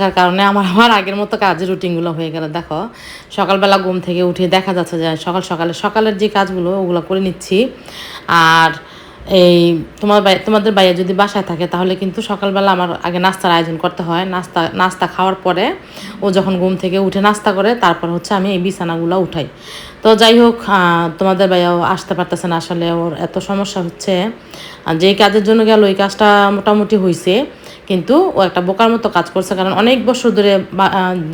থাকার কারণে আমার আমার আগের মতো কাজের রুটিনগুলো হয়ে গেল। দেখো, সকালবেলা ঘুম থেকে উঠে দেখা যাচ্ছে যে সকাল সকালে, সকালের যে কাজগুলো, ওগুলো করে নিচ্ছি। আর এই তোমার তোমাদের বাইরে যদি বাসায় থাকে, তাহলে কিন্তু সকালবেলা আমার আগে নাস্তার আয়োজন করতে হয়। নাস্তা নাস্তা খাওয়ার পরে ও যখন ঘুম থেকে উঠে নাস্তা করে, তারপর হচ্ছে আমি এই বিছানাগুলো উঠাই। তো যাই হোক তোমাদের ভাইয়াও আসতে পারতেছে না। আসলে ওর এত সমস্যা হচ্ছে। যেই কাজের জন্য গেল, ওই কাজটা মোটামুটি হয়েছে কিন্তু ও একটা বোকার মতো কাজ করছে, কারণ অনেক বছর ধরে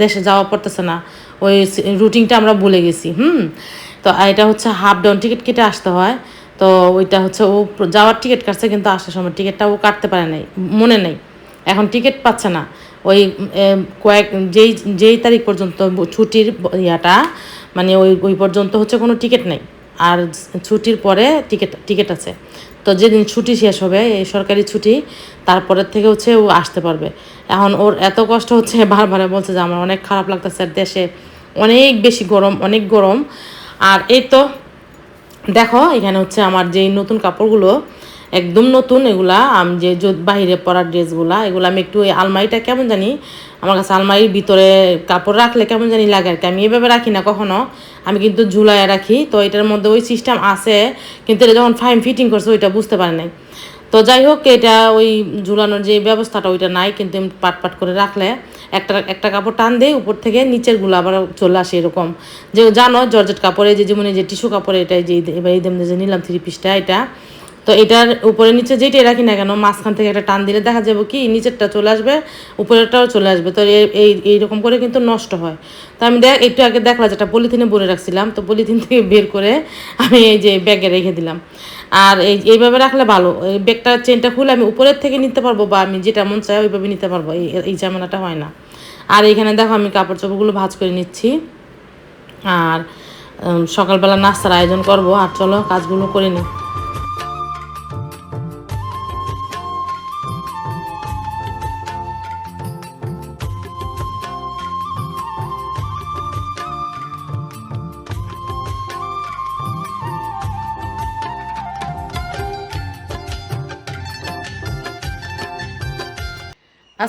দেশে যাওয়া পড়তেছে না। ওই রুটিনটা আমরা ভুলে গেছি, হুম? তো এটা হচ্ছে হাফ ডাউন টিকিট কেটে আসতে হয়। তো ওইটা হচ্ছে ও যাওয়ার টিকিট কাটছে, কিন্তু আসার সময় টিকিটটা ও কাটতে পারে নাই, মনে নেই। এখন টিকিট পাচ্ছে না। ওই কয়েক, যেই যেই তারিখ পর্যন্ত ছুটির ইয়াটা মানে ওই ওই পর্যন্ত হচ্ছে কোনো টিকিট নেই। আর ছুটির পরে টিকিট টিকিট আছে। তো যেদিন ছুটি শেষ হবে, এই সরকারি ছুটি, তারপরের থেকে হচ্ছে ও আসতে পারবে। এখন ওর এত কষ্ট হচ্ছে, বারবার বলছে যে আমার অনেক খারাপ লাগতেছে দেশে অনেক বেশি গরম, অনেক গরম। আর এই তো, দেখো, এখানে হচ্ছে আমার যেই নতুন কাপড়গুলো একদম নতুন এগুলা। আমি যে বাইরে পরার ড্রেসগুলা, এগুলো আমি একটু আলমারিটা কেমন জানি, আমার কাছে আলমারির ভিতরে কাপড় রাখলে কেমন জানি লাগে আর কি। আমি এভাবে রাখি না কখনো। আমি কিন্তু ঝুলায় রাখি। তো এটার মধ্যে ওই সিস্টেম আছে, কিন্তু এটা যখন ফাইম ফিটিং করছে, ওইটা বুঝতে পারে নাই। তো যাই হোক, এটা ওই ঝুলানোর যে ব্যবস্থাটা, ওইটা নাই, কিন্তু পাট পাট করে রাখলে একটা একটা কাপড় টান দিয়ে উপর থেকে নিচেরগুলো আবার চলে আসে এরকম। যে জানো, জর্জেট কাপড়ে, যে যেমন যে টিস্যু কাপড়ে, এটা যে, এবার এই যে নিলাম থ্রি পিসটা এটা তো এটার উপরে নিচে যেটাই রাখি না কেন, মাঝখান থেকে একটা টান দিলে দেখা যাবে কি, নিচেরটা চলে আসবে, উপরেরটাও চলে আসবে। তো এই এই, এইরকম করে কিন্তু নষ্ট হয়। তো আমি দেখ, একটু আগে দেখলাম যেটা পলিথিনে ভরে রাখছিলাম, তো পলিথিন থেকে বের করে আমি এই যে ব্যাগে রেখে দিলাম। আর এই, এইভাবে রাখলে ভালো। এই ব্যাগটা, চেনটা খুলে আমি উপরের থেকে নিতে পারব বা আমি যেটা মন চাই ওইভাবে নিতে পারব, এই এই ঝামেলাটা হয় না। আর এখানে দেখো, আমি কাপড় চোপড়গুলো ভাজ করে নিচ্ছি। আর সকালবেলা নাস্তার আয়োজন করব। আর চলো, কাজগুলো করে নিই।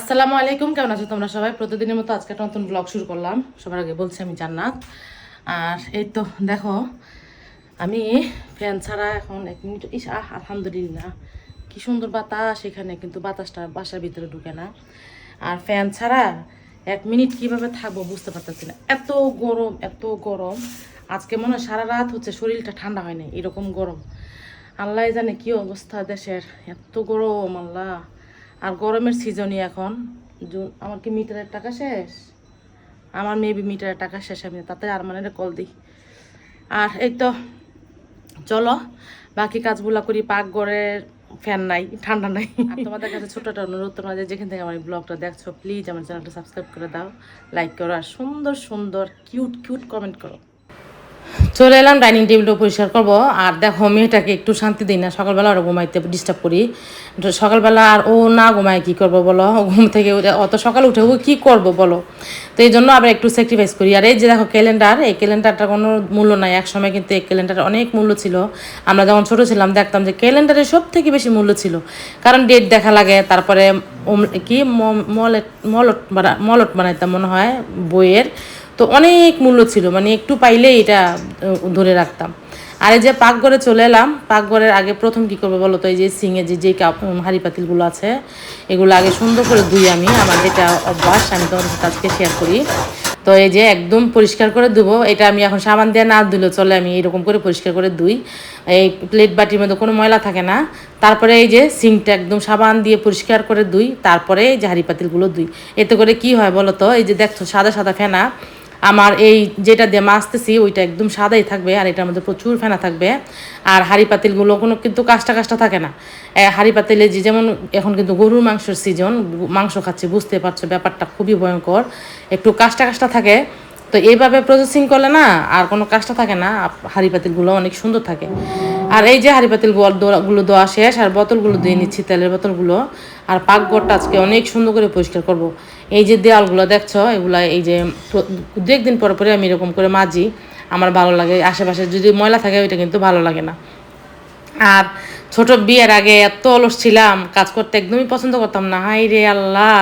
আসসালামু আলাইকুম, কেমন আছো তোমরা সবাই? প্রতিদিনের মতো আজকে একটা নতুন ব্লগ শুরু করলাম। সবার আগে বলছি আমি জান্নাত। আর এই তো দেখো, আমি ফ্যান ছাড়া এখন এক মিনিট, ইস, আহ, আলহামদুলিল্লাহ। কী সুন্দর বাতাস, এখানে কিন্তু বাতাসটা বাসার ভিতরে ঢুকে না। আর ফ্যান ছাড়া এক মিনিট কীভাবে থাকব বুঝতে পারতেছি না। এত গরম এত গরম। আজকে মনে হয় সারা রাত হচ্ছে শরীরটা ঠান্ডা হয় না এরকম গরম। আল্লাহ জানে কি অবস্থা দেশের। এত গরম, আল্লাহ। আর গরমের সিজনই এখন। জুন আমার কি মিটারের টাকা শেষ? আমার মেবি মিটারের টাকা শেষ আমি, তাতে আর মানে কল দিই। আর এই তো, চলো, বাকি কাজগুলো করি পাকঘরের ফ্যান নাই, ঠান্ডা নাই। তোমাদের কাছে ছোট একটা অনুরোধ, তোমরা যেখান থেকে আমার ব্লগটা দেখছ প্লিজ আমার চ্যানেলটা সাবস্ক্রাইব করে দাও লাইক করো, আর সুন্দর সুন্দর কিউট কিউট কমেন্ট করো। চলে এলাম ডাইনিং টেবিলটা পরিষ্কার করব। আর দেখো, মেয়েটাকে একটু শান্তি দিই না, সকালবেলা ওরা ঘুমাইতে ডিস্টার্ব করি। সকালবেলা আর ও না ঘুমায়, কি করব বলো? ঘুম থেকে অত সকাল উঠে ও কী করব বলো? তো এই জন্য আবার একটু স্যাক্রিফাইস করি। আর এই যে দেখো ক্যালেন্ডার এই ক্যালেন্ডারটার কোনো মূল্য নাই। এক সময় কিন্তু এই ক্যালেন্ডার অনেক মূল্য ছিল। আমরা যখন ছোটো ছিলাম, দেখতাম যে ক্যালেন্ডারে সব থেকে বেশি মূল্য ছিল। কারণ ডেট দেখা লাগে, তারপরে কি মলেট মলট মলট বানাইতাম মনে হয়, বইয়ের। তো অনেক মূল্য ছিল মানে একটু পাইলেই এটা ধরে রাখতাম। আর এই যে পাকঘরে চলে এলাম পাকঘরের আগে প্রথম কি করব বলো তো? এই যে সিঙে যে উম, হাঁড়ি পাতিলগুলো আছে এগুলো আগে সুন্দর করে ধুই আমি। আমার যেটা অভ্যাস আমি তোমাদের সাথে আজকে শেয়ার করি। তো এই যে একদম পরিষ্কার করে ধুবো এটা আমি এখন সাবান দিয়ে না ধুলে চলে আমি এরকম করে পরিষ্কার করে ধুই। এই প্লেট বাটির মধ্যে কোনো ময়লা থাকে না। তারপরে এই যে সিঙ্কটা একদম সাবান দিয়ে পরিষ্কার করে ধুই তারপরে এই যে হাঁড়ি পাতিলগুলো ধুই। এতে করে কি হয় বলো তো? এই যে দেখছ সাদা সাদা ফেনা। আমার এই যেটা দিয়ে মাছতেছি ওইটা একদম সাদাই থাকবে আর এটার মধ্যে প্রচুর ফেনা থাকবে। আর হাঁড়ি পাতিলগুলো কোনো কিন্তু কাষ্টা কাষ্টা থাকে না। হাঁড়ি পাতিলে যে যেমন এখন কিন্তু গরুর মাংসের সিজন মাংস খাচ্ছি, বুঝতে পারছ ব্যাপারটা খুবই ভয়ঙ্কর। একটু কাষ্টা কাষ্টা থাকে। তো এইভাবে প্রসেসিং করলে না আর কোনো কাজটা থাকে না হাঁড়ি পাতিলগুলো অনেক সুন্দর থাকে। আর এই যে হাঁড়ি পাতিলগুলো দেওয়া শেষ, আর বোতলগুলো দিয়ে নিচ্ছি, তেলের বোতলগুলো। আর পাকঘরটা আজকে অনেক সুন্দর করে পরিষ্কার করব। এই যে দেওয়ালগুলো দেখছ, এগুলা এই যে দু একদিন পর পরে আমি এরকম করে মাজি, আমার ভালো লাগে। আশেপাশে যদি ময়লা থাকে, ওইটা কিন্তু ভালো লাগে না। আর ছোট বিয়ের আগে এত অলস ছিলাম, কাজ করতে একদমই পছন্দ করতাম না। হাই রে আল্লাহ!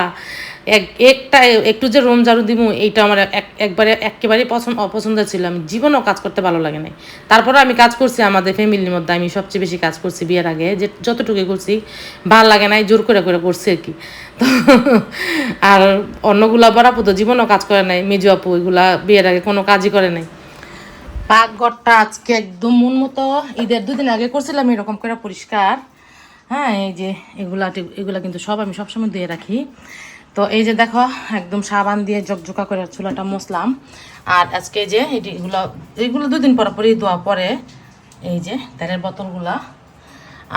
এক, একটা, একটু যে রোম ঝাড়ু দিব এইটা আমার এক- একবারে একেবারেই পছন্দ অপছন্দ ছিল। আমি জীবনেও কাজ করতে ভালো লাগে নাই। তারপরে আমি কাজ করছি আমাদের ফ্যামিলির মধ্যে। আমি সবচেয়ে বেশি কাজ করছি বিয়ের আগে। যে যতটুকু করছি, ভালো লাগে নাই, জোর করে করে করছি আর কি। তো, আর অন্যগুলা বরাপু তো জীবনেও কাজ করে নাই। মেজু আপু এগুলা বিয়ের আগে কোনো কাজই করে নাই। পাকঘরটা আজকে একদম মন মতো ঈদের দুদিন আগে করছিলাম, এরকম করে পরিষ্কার। হ্যাঁ এই যে এগুলা এগুলা কিন্তু সব আমি সবসময় দিয়ে রাখি। তো এই যে দেখো, একদম সাবান দিয়ে জকজকা করে চুলাটা মসলাম আর আজকে যে এটি এগুলো এইগুলো দুদিন পর পরই ধোয়া পরে, এই যে তেলের বোতলগুলা।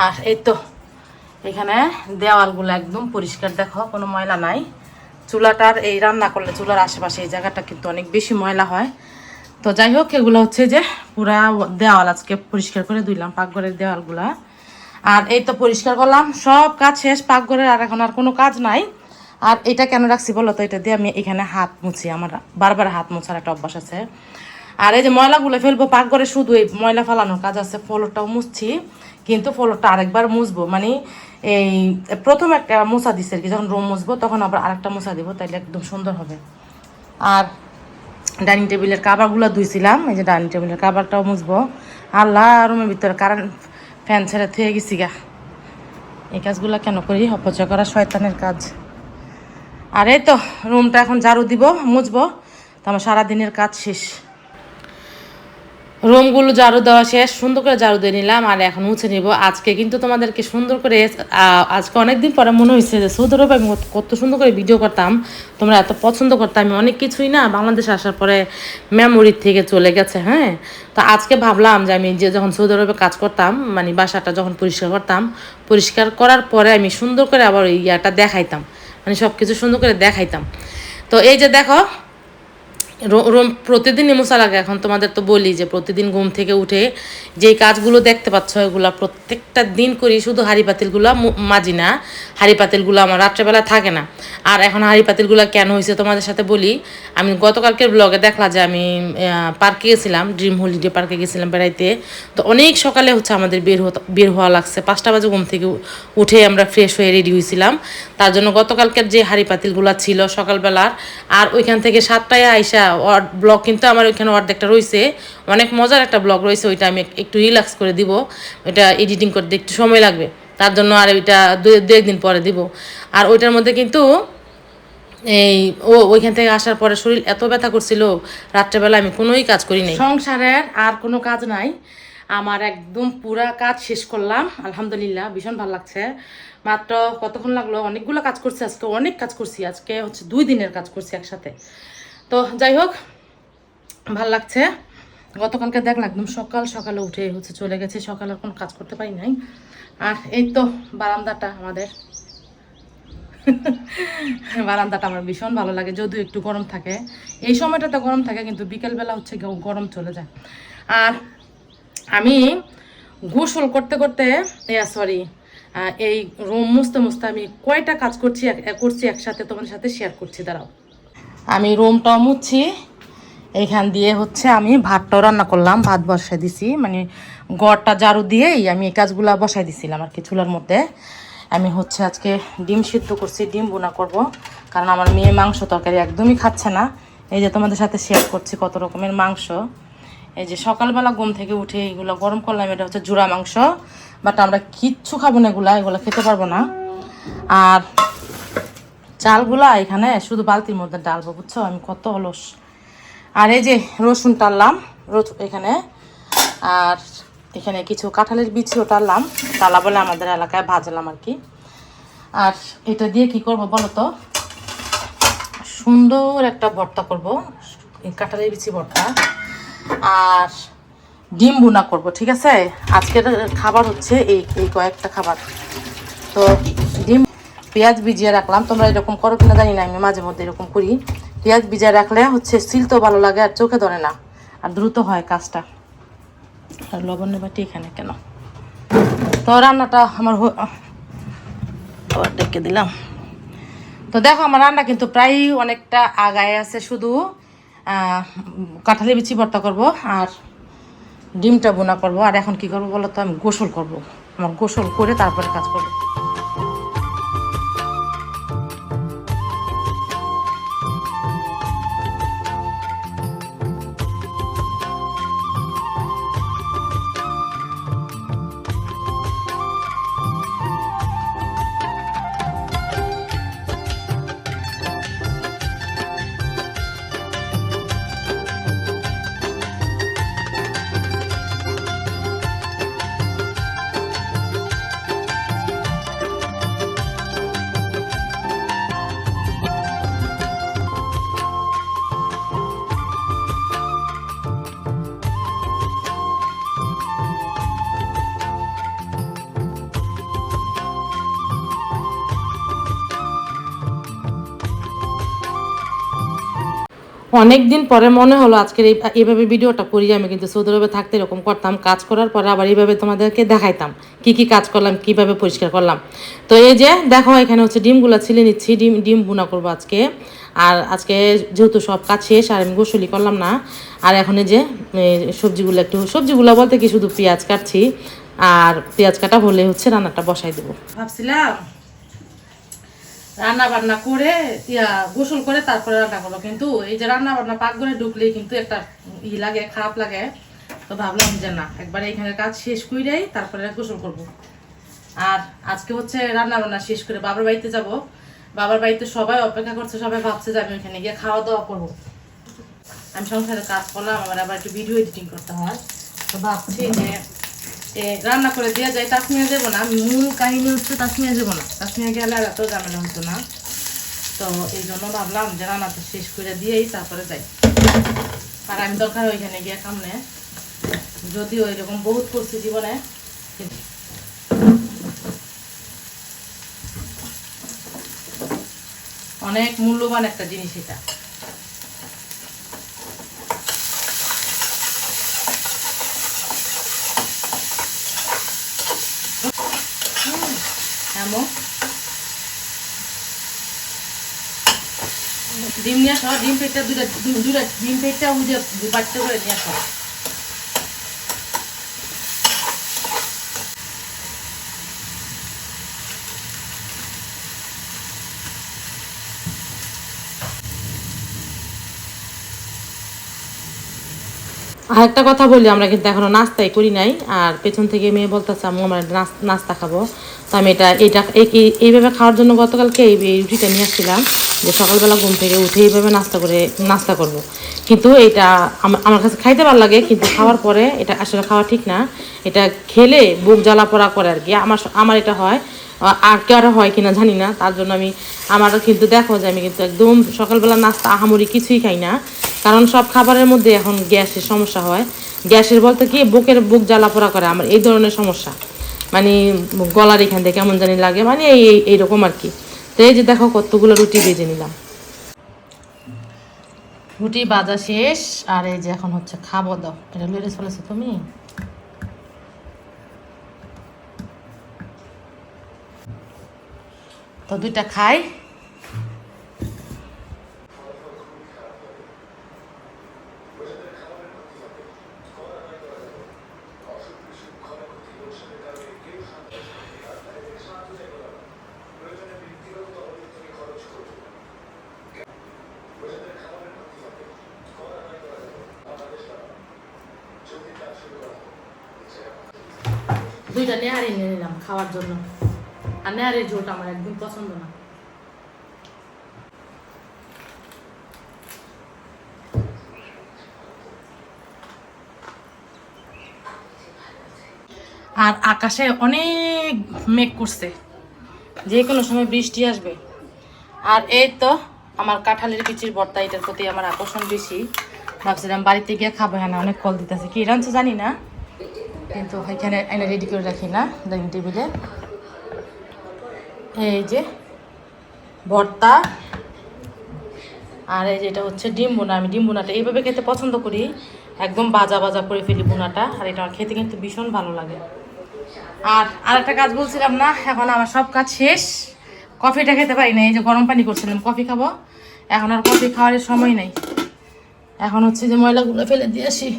আর এই তো, এখানে দেওয়ালগুলো একদম পরিষ্কার, দেখো, কোনো ময়লা নাই। চুলাটার এই রান্না করলে চুলার আশেপাশে এই জায়গাটা কিন্তু অনেক বেশি ময়লা হয়। তো যাই হোক, এগুলো হচ্ছে যে পুরা দেওয়াল আজকে পরিষ্কার করে ধুইলাম, পাকঘরের দেওয়ালগুলা। আর এই তো পরিষ্কার করলাম, সব কাজ শেষ, পাকঘরের আর এখন আর কোনো কাজ নাই। আর এটা কেন রাখছি বলো তো? এটা দিয়ে আমি এখানে হাত মুছি, আমার বারবার হাত মোছার একটা অভ্যাস আছে। আর এই যে ময়লাগুলো ফেলব পাকঘরে শুধু এই ময়লা ফেলানোর কাজ আছে, ফ্লোরটাও মুছছি, কিন্তু ফ্লোরটা আরেকবার মুছবো। মানে এই প্রথম একটা মোছা দিচ্ছে আর কি, যখন রুম মুছবো, তখন আবার আরেকটা মোছা দিব, তাইলে একদম সুন্দর হবে। আর ডাইনিং টেবিলের কাবারগুলো ধুইছিলাম, এই যে ডাইনিং টেবিলের কাবারটাও মুছবো। আল্লাহ, রুমের ভিতরে কারেন্ট ফ্যান ছেড়ে থুয়ে গেছি গা। এই কাজগুলো কেন করি? অপচয় করা শয়তানের কাজ। আর এই তো, রুমটা এখন ঝাড়ু দিব, মুছবো। তো আমার সারাদিনের কাজ শেষ। রুমগুলো ঝাড়ু দেওয়া শেষ, সুন্দর করে ঝাড়ু দিয়ে নিলাম আর এখন মুছে নিব। আজকে কিন্তু তোমাদেরকে সুন্দর করে আজকে অনেকদিন পরে মনে হয়েছে যে সৌদি আরবে আমি কত- সুন্দর করে ভিডিও করতাম। তোমরা এত পছন্দ করতাম আমি অনেক কিছুই না, বাংলাদেশে আসার পরে মেমোরির থেকে চলে গেছে হ্যাঁ? তো আজকে ভাবলাম যে আমি যে যখন সৌদি আরবে কাজ করতাম মানে বাসাটা যখন পরিষ্কার করতাম, পরিষ্কার করার পরে আমি সুন্দর করে আবার ইয়াটা দেখাইতাম। মানে সব কিছু সুন্দর করে দেখাইতাম। তো এই যে দেখো প্রতিদিনই মশা লাগে। এখন তোমাদের তো বলি যে প্রতিদিন ঘুম থেকে উঠে যেই কাজগুলো দেখতে পাচ্ছ, এগুলা প্রত্যেকটা দিন করি, শুধু হাঁড়ি পাতিলগুলো মাজি না। হাঁড়ি পাতিলগুলো আমার রাত্রেবেলা থাকে না। আর এখন হাঁড়ি পাতিলগুলো কেন হয়েছে তোমাদের সাথে বলি। আমি গতকালকের ব্লগে দেখলা যে আমি পার্কে গেছিলাম ড্রিম হলিডে পার্কে গেছিলাম বেড়াইতে। তো অনেক সকালে হচ্ছে আমাদের বের হতে, বের হওয়া লাগছে। পাঁচটা বাজে ঘুম থেকে উঠে আমরা ফ্রেশ হয়ে রেডি হয়েছিলাম তার জন্য গতকালকের যে হাঁড়ি পাতিলগুলো ছিল সকালবেলার, আর ওইখান থেকে সাতটায় আইসা ব্লগ কিন্তু আমার ওইখানে অর্ধেকটা রয়েছে অনেক মজার একটা ব্লগ রয়েছে ওইটা আমি একটু রিল্যাক্স করে দিব। ওইটা এডিটিং করতে একটু সময় লাগবে। তার জন্য আর ওইটা দু একদিন পরে দিব। আর ওইটার মধ্যে কিন্তু এই ও ওইখান থেকে আসার পরে শরীর এত ব্যথা করছিল, রাত্রেবেলা আমি কোনোই কাজ করি নাই। সংসারের আর কোনো কাজ নাই। আমার একদম পুরা কাজ শেষ করলাম। আলহামদুলিল্লাহ, ভীষণ ভালো লাগছে। মাত্র কতক্ষণ লাগল? অনেকগুলো কাজ করছি আজকে, অনেক কাজ করছি। আজকে হচ্ছে দুই দিনের কাজ করছি একসাথে। তো যাই হোক, ভালো লাগছে। গতকালকে দেখলাম একদম সকাল সকালে উঠে হচ্ছে চলে গেছে, সকালে কোনো কাজ করতে পারি নাই। আর এই তো বারান্দাটা আমাদের। বারান্দাটা আমার ভীষণ ভালো লাগে, যদিও একটু গরম থাকে। এই সময়টাতে গরম থাকে, কিন্তু বিকেলবেলা হচ্ছে গরম চলে যায়। আর আমি গোসল করতে করতে সরি এই রুম মুছতে মুছতে আমি কয়টা কাজ করছি করছি একসাথে তোমাদের সাথে শেয়ার করছি, দাঁড়াও। আমি রুমটা মুছছি এইখান দিয়ে হচ্ছে আমি ভাতটাও রান্না করলাম, ভাত বসাই দিছি। মানে গড়টা ঝাড়ু দিয়েই আমি এই কাজগুলো বসাই দিছিলাম আর কি চুলার মধ্যে। আমি হচ্ছে আজকে ডিম সিদ্ধ করছি, ডিম বোনা করব। কারণ আমার মেয়ে মাংস তরকারি একদমই খাচ্ছে না। এই যে তোমাদের সাথে শেয়ার করছি কত রকমের মাংস। এই যে সকালবেলা ঘুম থেকে উঠে এগুলো গরম করলাম, এটা হচ্ছে জুড়া মাংস। বাট আমরা কিচ্ছু খাব না এগুলা, এগুলো খেতে পারব না। আর চালগুলা এখানে শুধু বালতির মধ্যে ডালবো, বুঝছ? আমি কত অলস। আর এই যে রসুন টানলাম রসুন এখানে। আর এখানে কিছু কাঁঠালের বিচিও টানলাম। টালা বলে আমাদের এলাকায় ভাজলাম আর কি। আর এটা দিয়ে কি করব বলো তো? সুন্দর একটা ভর্তা করব। কাঁঠালের বিচি ভর্তা। আর ডিম বুনা করব, ঠিক আছে? আজকের খাবার হচ্ছে এই এই কয়েকটা খাবার। তো পেঁয়াজ ভিজিয়ে রাখলাম। তোমরা এরকম করো কিনা জানি না, আমি মাঝে মধ্যে এরকম করি। পেঁয়াজ ভিজিয়ে রাখলে হচ্ছে সিল তো ভালো লাগে আর চোখে ধরে না। আর দ্রুত হয় কাজটা। আর লবণের বাটি এখানে কেন? তো রান্নাটা আমার ডেকে দিলাম। তো দেখো, আমার রান্না কিন্তু প্রায় অনেকটা আগায় আছে। শুধু কাঁঠালি বিচি ভর্তা করব আর ডিমটা বোনা করব। আর এখন কি করব বলো তো? আমি গোসল করব। আমার গোসল করে তারপরে কাজ করব। অনেক দিন পরে মনে হলো আজকের এই এইভাবে ভিডিওটা করি আমি, কিন্তু সৌদি আরবে থাকতে এরকম করতাম। কাজ করার পরে আবার এইভাবে তোমাদেরকে দেখাইতাম, কি কি কাজ করলাম, কীভাবে পরিষ্কার করলাম। তো এই যে, দেখো, এখানে হচ্ছে ডিমগুলো ছিলে নিচ্ছি, ডিম ডিম বুনা করব আজকে। আর আজকে যেহেতু সব কাজ শেষ, আর আমি গোসলি করলাম না, আর এখন যে সবজিগুলো একটু, সবজিগুলো বলতে কি শুধু পেঁয়াজ কাটছি, আর পেঁয়াজ কাটা হলে হচ্ছে রান্নাটা বসাই দেবো। ভাবছিলাম রান্না বান্না করে ইয়া গোসল করে তারপরে রান্না করব। কিন্তু এই যে রান্না বান্না পাকঘরে ঢুকলেই কিন্তু একটা ই লাগে, খারাপ লাগে। তো ভাবলাম যে না, একবার এইখানে কাজ শেষ করেই তারপরে গোসল করব। আর আজকে হচ্ছে রান্না বান্না শেষ করে বাবার বাড়িতে যাব। বাবার বাড়িতে সবাই অপেক্ষা করছে, সবাই ভাবছে যে আমি ওখানে গিয়ে খাওয়া দাওয়া করব। আমি সংসারে কাজ করলাম, আমার আবার একটু ভিডিও এডিটিং করতে হয়। তো ভাবছি যে রান্না করে দিয়ে যায় তাসমিয়া যাব না। মূল কাহিনী হচ্ছে তাসমিয়া যাব না। তাসমিয়া গেলে আর এত ঝামেলা হতো না। তো এই জন্য ভাবলাম যে রান্নাটা শেষ করে দিয়েই তারপরে যাই। আর আমি দরকার ওইখানে গিয়ে সামনে। যদিও এরকম বহুত করছি জীবনে অনেক মূল্যবান একটা জিনিস এটা। এমন ডিম নিয়ে আসো, ডিম পেটটা দুটা দুটা ডিম পেটটা উঠে বাচ্চা করে নিয়ে আসো। আর একটা কথা বলি, আমরা কিন্তু এখনও নাস্তাই করি নাই। আর পেছন থেকে মেয়ে বলতেছে, আম্মু, আমরা নাস- নাস্তা খাব। তো আমি এটা এই- এইভাবে খাওয়ার জন্য গতকালকে এই রুটিটা নিয়ে আসছিলাম যে সকালবেলা ঘুম থেকে উঠে এইভাবে নাস্তা করে, নাস্তা করব। কিন্তু এটা আমার কাছে খাইতে ভালো লাগে, কিন্তু খাওয়ার পরে এটা আসলে খাওয়া ঠিক না। এটা খেলে বুক জ্বালা পড়া করে আর কি। আমার আমার এটা হয় আর কারও হয় কিনা জানি না, তার জন্য আমি, আমারও কিন্তু দেখো যে আমি কিন্তু একদম সকালবেলা নাস্তা, আহামরি কিছুই খাই না। কারণ সব খাবারের মধ্যে এখন গ্যাসের সমস্যা হয়। গ্যাসের বলতে কি, বুকের বুক জ্বালা পোড়া করে, আমার এই ধরনের সমস্যা। মানে গলার এখান থেকে কেমন জানি লাগে মানে এই, এই- এইরকম আর কি। তো এই যে দেখো কতগুলো রুটি বেজে নিলাম। রুটি বাজা শেষ, আর এই যে এখন হচ্ছে খাব দাও। এটা লুড়ে চলেছো তুমি? তো দুইটা খাই দুইটা নেহারি নিয়ে নিলাম খাওয়ার জন্য নেহারির ঝোলটা আমার একদম পছন্দ না। আর আকাশে অনেক মেঘ করছে। যে কোনো সময় বৃষ্টি আসবে। আর এই তো আমার কাঁঠালের বিচির ভর্তা, এটার প্রতি আমার আকর্ষণ বেশি। ভাবছিলাম বাড়িতে গিয়ে খাব হ্যাঁ না, অনেক কল দিতেছে। কি, রাঁধছে জানি না। কিন্তু এখানে এনে রেডি করে রাখি না ডাইনিং টেবিলে এই যে ভর্তা। আর এই যেটা হচ্ছে ডিম বোনা আমি ডিম বোনাটা এইভাবে খেতে পছন্দ করি। একদম বাজা বাজা করে ফেলি বোনাটা আর এটা আমার খেতে কিন্তু ভীষণ ভালো লাগে। আর আরেকটা কাজ বলছিলাম না, এখন আমার সব কাজ শেষ। কফিটা খেতে পারি না এই যে গরম পানি করছিলাম। কফি খাব। এখন আর কফি খাওয়ার সময় নেই। এখন হচ্ছে যে ময়লাগুলো ফেলে দিয়ে আসি।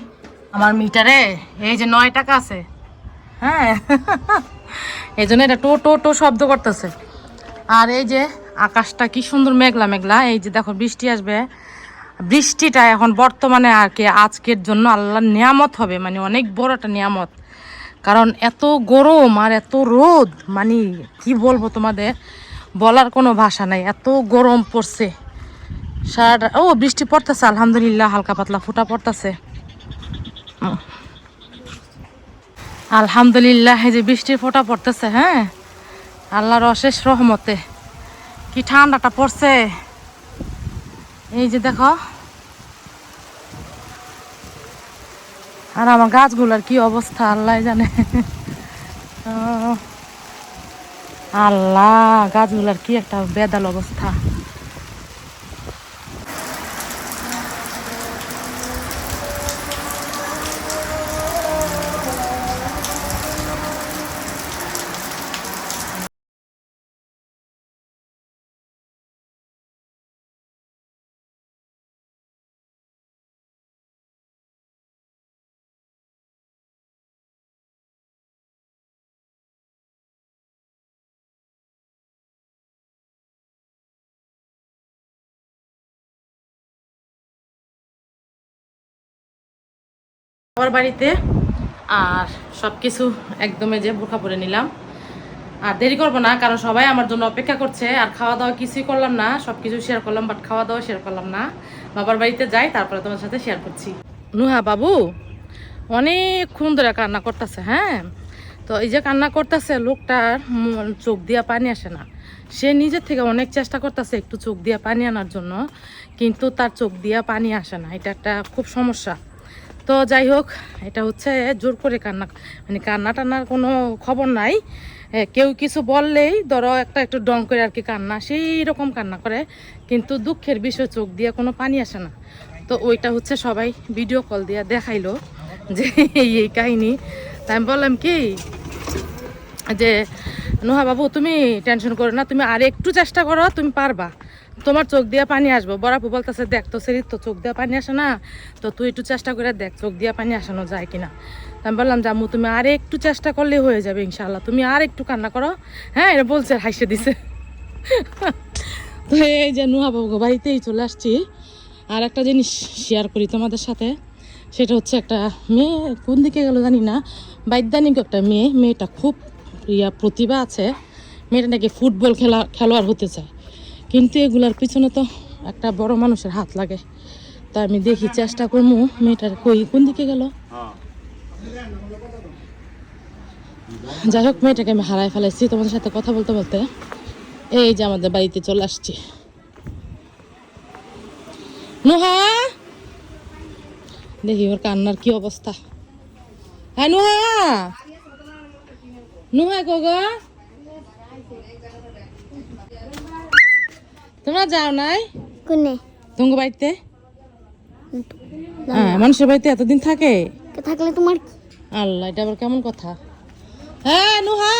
আমার মিটারে এই যে নয় টাকা আছে। হ্যাঁ। এই জন্য এটা টো টো টো শব্দ করতেছে। আর এই যে আকাশটা কি সুন্দর মেঘলা মেঘলা, এই যে দেখো বৃষ্টি আসবে। বৃষ্টিটা এখন বর্তমানে আর কি আজকের জন্য আল্লাহর নিয়ামত হবে মানে অনেক বড় একটা নিয়ামত। কারণ এত গরম আর এত রোদ মানে কি বলব তোমাদের, বলার কোনো ভাষা নাই, এত গরম পড়ছে। সারাটা, ও বৃষ্টি পড়তেছে, আলহামদুলিল্লাহ, হালকা পাতলা ফুটা পড়তেছে। আলহামদুলিল্লাহ, এই যে বৃষ্টির ফোঁটা পড়তেছে হ্যাঁ? আল্লাহর অশেষ রহমতে। কি ঠান্ডাটা পড়ছে। এই যে দেখো। আর আমার গাছগুলার কি অবস্থা, আল্লাহ জানে। আল্লাহ, গাছগুলার কি একটা বেদাল অবস্থা। আমার বাড়িতে আর সব কিছু একদমে যে বোরখা পরে নিলাম। আর দেরি করব না, কারণ সবাই আমার জন্য অপেক্ষা করছে। আর খাওয়া দাওয়া কিছুই করলাম না সব কিছু শেয়ার করলাম বাট খাওয়া দাওয়া শেয়ার করলাম না। বাবার বাড়িতে যাই, তারপরে তোমার সাথে শেয়ার করছি। নুহা, বাবু, অনেকক্ষণ ধরে কান্না করতেছে হ্যাঁ? তো এই যে কান্না করতেছে, লোকটার চোখ দিয়া পানি আসে না। সে নিজের থেকে অনেক চেষ্টা করতেছে একটু চোখ দিয়া পানি আনার জন্য, কিন্তু তার চোখ দিয়া পানি আসে না। এটা একটা খুব সমস্যা। তো যাই হোক, এটা হচ্ছে জোর করে কান্না মানে কান্না টান্নার কোনো খবর নাই। কেউ কিছু বললেই ধরো একটা একটু ডং করে আর কি কান্না, সেই রকম কান্না করে, কিন্তু দুঃখের বিষয় চোখ দিয়ে কোনো পানি আসে না। তো ওইটা হচ্ছে সবাই ভিডিও কল দিয়ে দেখাইলো যে এই কাহিনী। তাই আমি বললাম কি, যে, নোহা বাবু, তুমি টেনশন করো না, তুমি আর একটু চেষ্টা করো, তুমি পারবা। তোমার চোখ দিয়ে পানি আসবে। বরাপু বলতেছে, দেখ তো সেরির তো চোখ দিয়ে পানি আসে না, তো তুই একটু চেষ্টা করে দেখ, চোখ দিয়ে পানি আসানো যায় কিনা। আমি বললাম জাম্মু তুমি আর একটু চেষ্টা করলে হয়ে যাবে ইনশাল্লাহ তুমি আর একটু কান্না করো। হ্যাঁ এটা বলছে, হাসে দিছে। তো এই যে নুহা বাবু বাড়িতেই চলে আসছি। আর একটা জিনিস শেয়ার করি তোমাদের সাথে, সেটা হচ্ছে একটা মেয়ে, কোন দিকে গেল জানি না বৈজ্ঞানিক একটা মেয়ে, মেয়েটা খুব ইয়া, প্রতিভা আছে। মেয়েটা নাকি ফুটবল খেলা, খেলোয়াড় হতে চায়। কিন্তু এগুলার পিছনে তো একটা বড় মানুষের হাত লাগে। তা আমি দেখি চেষ্টা করব মেয়েটার কই, কোন দিকে গেল? যাই হোক, মেয়েটাকে আমি হারাই ফেলাইছি। তোমাদের সাথে কথা বলতে বলতে এই যে আমাদের বাড়িতে চলে আসছি। নুহা! দেখি ওর কান্নার কি অবস্থা। হ্যাঁ নুহা! নুহা গগা তোমরা যাও নাই? কোনে? তোমার বাড়িতে? হ্যাঁ মানুষের বাড়িতে এতদিন থাকে? থাকলে তোমার আল্লাহ এটা আবার কেমন কথা? হ্যাঁ নুহা!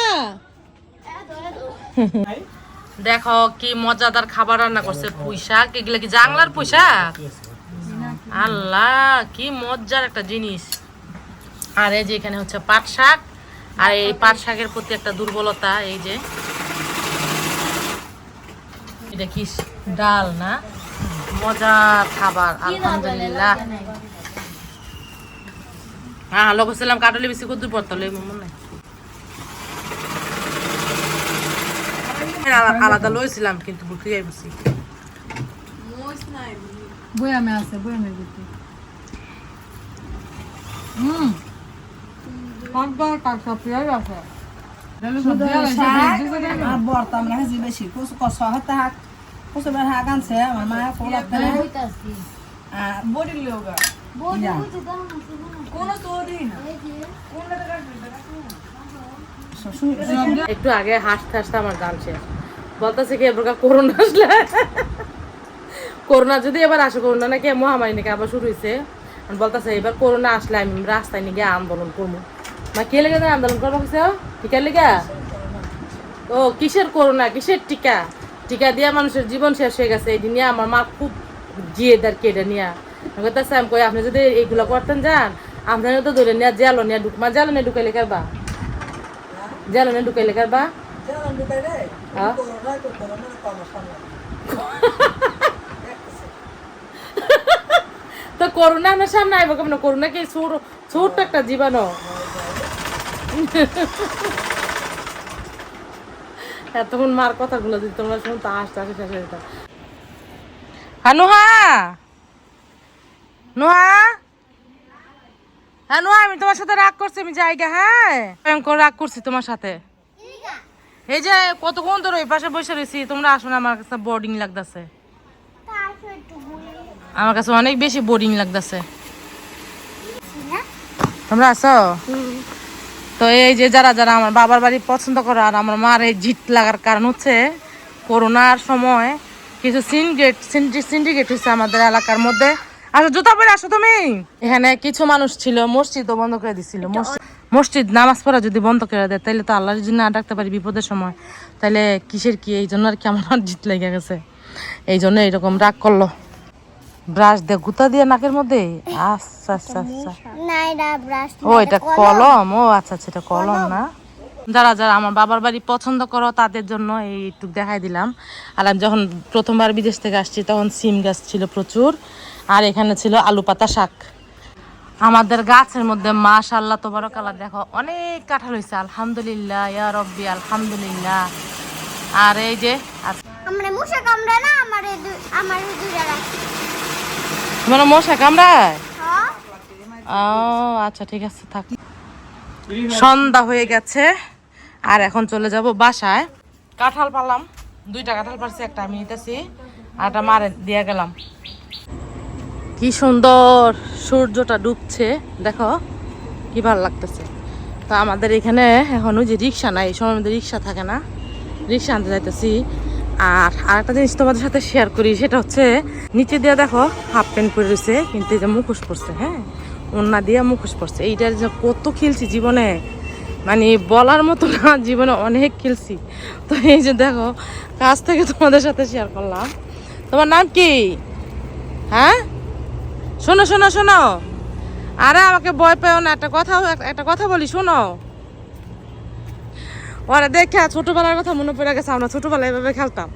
দেখো কি মজাদার খাবার রান্না করছে পুঁই শাক এগুলো কি জাংলার শাক আল্লাহ কি মজার একটা জিনিস। আর এই যে এখানে হচ্ছে পাট শাক আর এই পাট শাকের প্রতি একটা দুর্বলতা এই যে এটা কি ডাল না? মজার খাবার আলহামদুলিল্লাহ। হ্যাঁ লোক ছিলাম কাটলে বেশি কত পড়তো মনে আলাদা লইছিলাম কিন্তু বুঝতে যাই বুঝছি বয়ামে আছে বয়ামের ভিতরে। হুম। কাকবার কাকা পেঁয়াজ আছে। আমার বর্তাম না হাজি বেশি কুস কষ হতে হাক। কুসুমের হাক আনছে আমার মায়ের কোলার দেয় আর বডি লোগা কোন একটু আগে হাসতে হাসতে আমার গান শেষ। বলতেছে কি এবার করোনা আসলে। করোনা যদি এবার আসে করোনা নাকি মহামারী নাকি আবার শুরু হয়েছে বলতেছে এবার করোনা আসলে আমি রাস্তায় নিয়ে গিয়ে আন্দোলন করব। মা কে লেগে আন্দোলন করব কিছু? লেগে? ও কিসের করোনা কিসের টিকা? টিকা দিয়া মানুষের জীবন শেষ হয়ে গেছে এই নিয়ে আমার মা খুব জিয়ে দার কেটে নিয়ে। বলতেছে আমি কই আপনি যদি এইগুলো করতেন যান আপনার তো ধরে নিয়ে জেলো নিয়ে ঢুক মা জেলো নিয়ে ঢুকাইলে কারবা জেলো নিয়ে ঢুকাইলে কারবা তো করোনা আমার সামনে আইব কেমন? করোনা কি ছোট ছোট্ট একটা জীবাণু। এতক্ষণ মার কথাগুলো যদি তোমরা শুনতো হাসতে হাসতে শেষ হয়ে যেত। হ্যাঁ নুহা! হ্যাঁ নুহা আমি তোমার সাথে রাগ করছি আমি জায়গা হ্যাঁ? ভয়ঙ্কর রাগ করছি তোমার সাথে। এই যে কতক্ষণ ধরে ওই পাশে বসে রয়েছি তোমরা আসো না আমার কাছে বোর্ডিং লাগতেছে। আমার কাছে অনেক বেশি বোরিং লাগতেছে। তোমরা আছো তো এই যে যারা যারা আমার বাবার বাড়ি পছন্দ করে আর আমার মার এই জিত লাগার কারণ হচ্ছে করোনার সময় কিছু সিন্ডিকেট সিন্ডিকেট হয়েছে আমাদের এলাকার মধ্যে। আসো জুতা পরে আসো তুমি। এখানে কিছু মানুষ ছিল মসজিদও বন্ধ করে দিছিল। মসজিদ মসজিদ নামাজ পড়া যদি বন্ধ করে দেয় তাহলে তো আল্লাহর জন্য না ডাকতে পারি বিপদের সময়। তাহলে কিসের কি? এই জন্য আর কি আমার জিত লেগে গেছে। এই জন্য এইরকম রাগ করল। ব্রাশ দিয়ে গুতা দিয়ে নাকের মধ্যে? আচ্ছা আচ্ছা আচ্ছা। ও এটা কলম। ও আচ্ছা আচ্ছা এটা কলম না। যারা যারা আমার বাবার বাড়ি পছন্দ করো তাদের জন্য এই একটু দেখাই দিলাম। আর আমি যখন প্রথমবার বিদেশ থেকে আসছি তখন সিম গাছ ছিল প্রচুর আর এখানে ছিল আলু পাতা শাক। আমাদের গাছের মধ্যে মাশাল্লাহ কালার দেখো অনেক কাঁঠাল হয়েছে আলহামদুলিল্লাহ ইয়া রব্বি আলহামদুলিল্লাহ। আর এই যে আমরা মশা কামড়া না আমার আমার তোমার মশা কামড়ায়? হ্যাঁ। ও আচ্ছা ঠিক আছে থাক। সন্ধ্যা হয়ে গেছে আর এখন চলে যাব বাসায়। কাঁঠাল পালাম দুইটা কাঁঠাল পারছি একটা আমি নিতেছি আর একটা মারে দিয়ে গেলাম। কি সুন্দর সূর্যটা ডুবছে দেখো কি ভালো লাগতেছে। তো আমাদের এখানে এখন ওই যে রিক্সা নাই এই সময় আমাদের রিক্সা থাকে না। রিক্সা আনতে যাইতেছি। আর আরেকটা জিনিস তোমাদের সাথে শেয়ার করি, সেটা হচ্ছে নিচে দিয়ে দেখো হাফ প্যান্ট পরে রয়েছে, কিন্তু এই যে মুখোশ পড়ছে হ্যাঁ? ওন্না দিয়ে মুখোশ পড়ছে এইটার যে কত খেলছি জীবনে মানে বলার মতো না, জীবনে অনেক খেলছি। তো এই যে দেখো কাছ থেকে তোমাদের সাথে শেয়ার করলাম। তোমার নাম কি? হ্যাঁ? শোনো শোনো শোনো। আরে আমাকে ভয় পেও না, একটা কথা একটা কথা বলি, শোনো। ওরা দেখে ছোটবেলার কথা মনে পড়ে গেছে আমরা ছোটবেলায় এভাবে খেলতাম।